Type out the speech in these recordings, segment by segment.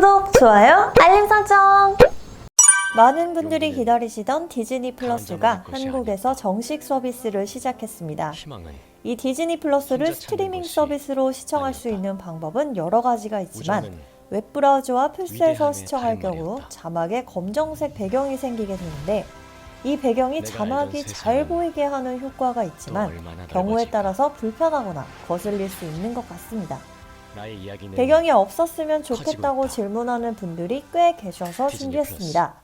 구독, 좋아요, 알림 설정. 많은 분들이 기다리시던 디즈니 플러스가 한국에서 정식 서비스를 시작했습니다. 이 디즈니 플러스를 스트리밍 서비스로 시청할 수 있는 방법은 여러 가지가 있지만 웹브라우저와 플스에서 시청할 경우. 자막에 검정색 배경이 생기게 되는데 이 배경이 자막이 잘 보이게 하는 효과가 또 있지만 경우에? 따라서 불편하거나 거슬릴 수 있는 것 같습니다. 배경이 없었으면 좋겠다고. 질문하는 분들이 꽤 계셔서 준비했습니다.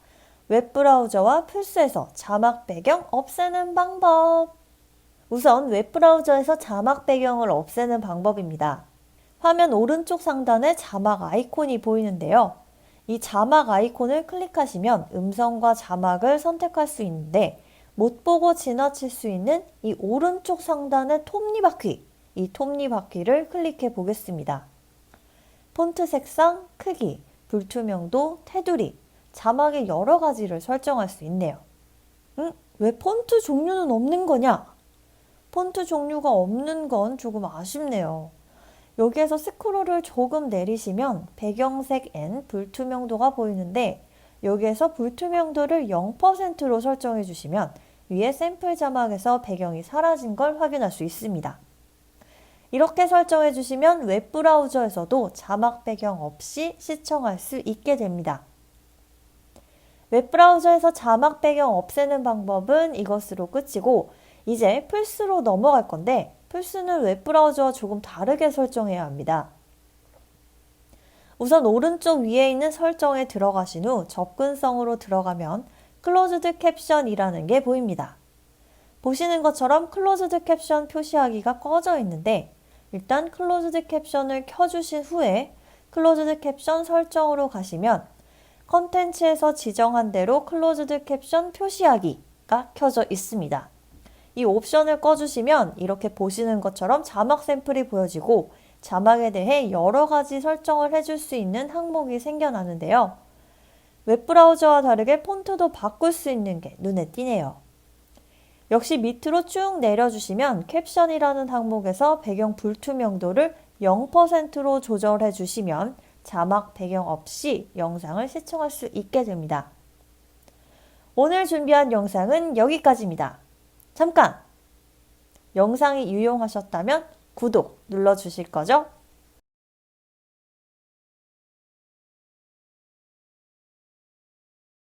웹브라우저와 플스에서 자막 배경 없애는 방법. 우선 웹브라우저에서 자막 배경을 없애는 방법입니다. 화면 오른쪽 상단에 자막 아이콘이 보이는데요. 이 자막 아이콘을 클릭하시면 음성과 자막을 선택할 수 있는데 못 보고 지나칠 수 있는 이 오른쪽 상단의 톱니바퀴, 이 톱니바퀴를 클릭해 보겠습니다. 폰트 색상, 크기, 불투명도, 테두리, 자막의 여러 가지를 설정할 수 있네요. 응? 왜 폰트 종류는 없는 거냐? 폰트 종류가 없는 건 조금 아쉽네요. 여기에서 스크롤을 조금 내리시면 배경색 N 불투명도가 보이는데 여기에서 불투명도를 0%로 설정해 주시면 위에 샘플 자막에서 배경이 사라진 걸 확인할 수 있습니다. 이렇게 설정해 주시면 웹 브라우저에서도 자막 배경 없이 시청할 수 있게 됩니다. 웹 브라우저에서 자막 배경 없애는 방법은 이것으로 끝이고 이제 플스로 넘어갈 건데 플스는 웹 브라우저와 조금 다르게 설정해야 합니다. 우선 오른쪽 위에 있는 설정에 들어가신 후 접근성으로 들어가면 클로즈드 캡션이라는 게 보입니다. 보시는 것처럼 클로즈드 캡션 표시하기가 꺼져 있는데 일단 클로즈드 캡션을 켜주신 후에 클로즈드 캡션 설정으로 가시면 컨텐츠에서 지정한 대로 클로즈드 캡션 표시하기가 켜져 있습니다. 이 옵션을 꺼주시면 이렇게 보시는 것처럼 자막 샘플이 보여지고 자막에 대해 여러 가지 설정을 해줄 수 있는 항목이 생겨나는데요. 웹브라우저와 다르게 폰트도 바꿀 수 있는 게 눈에 띄네요. 역시 밑으로 쭉 내려주시면 캡션이라는 항목에서 배경 불투명도를 0%로 조절해 주시면 자막 배경 없이 영상을 시청할 수 있게 됩니다. 오늘 준비한 영상은 여기까지입니다. 잠깐! 영상이 유용하셨다면 구독 눌러 주실 거죠?